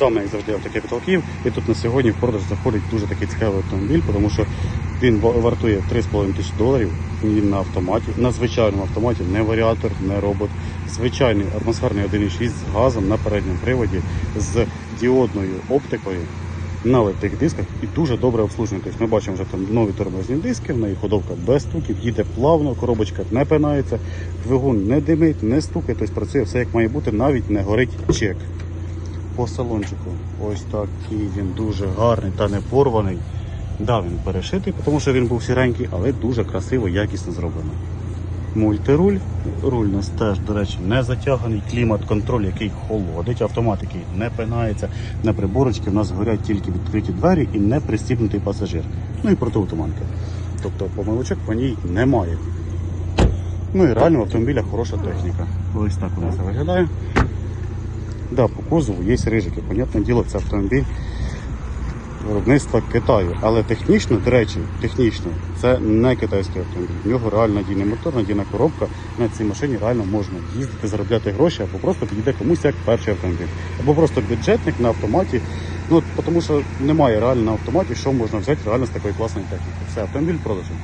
Саме як завжди автокеп Толків. І тут на сьогодні в продаж заходить дуже такий цікавий автомобіль, тому що він вартує 3,5 тисячі доларів. На автоматі, на звичайному автоматі, не варіатор, не робот. Звичайний атмосферний 1,6 з газом на передньому приводі з діодною оптикою на легких дисках і дуже добре обслужений. Тобто ми бачимо вже там нові тормозні диски, в неї ходовка без стуків, їде плавно, коробочка не пинається, двигун не димить, не стукає, тобто працює все як має бути, навіть не горить чек. По салончику ось такий він дуже гарний та не порваний. Да, він перешитий, тому що він був сіренький, але дуже красиво, якісно зроблено. Мультируль. Руль у нас теж, до речі, не затяганий. Клімат-контроль, який холодить, автомат, який не пинається. На приборочці в нас горять тільки відкриті двері і не пристібнутий пасажир. Ну і протиутуманка. Тобто помилочок по ній немає. Ну і реально в автомобіля хороша техніка. Ось так у нас виглядає. Да, по кузову є рижики. Понятне діло, це автомобіль виробництва Китаю. Але технічно, до речі, технічно, це не китайський автомобіль. В нього реально надійний мотор, надійна коробка. На цій машині реально можна їздити, заробляти гроші, або просто підійде комусь як перший автомобіль. Або просто бюджетник на автоматі. Ну, тому що немає реально на автоматі, що можна взяти реально з такої класної техніки. Все, автомобіль продажу.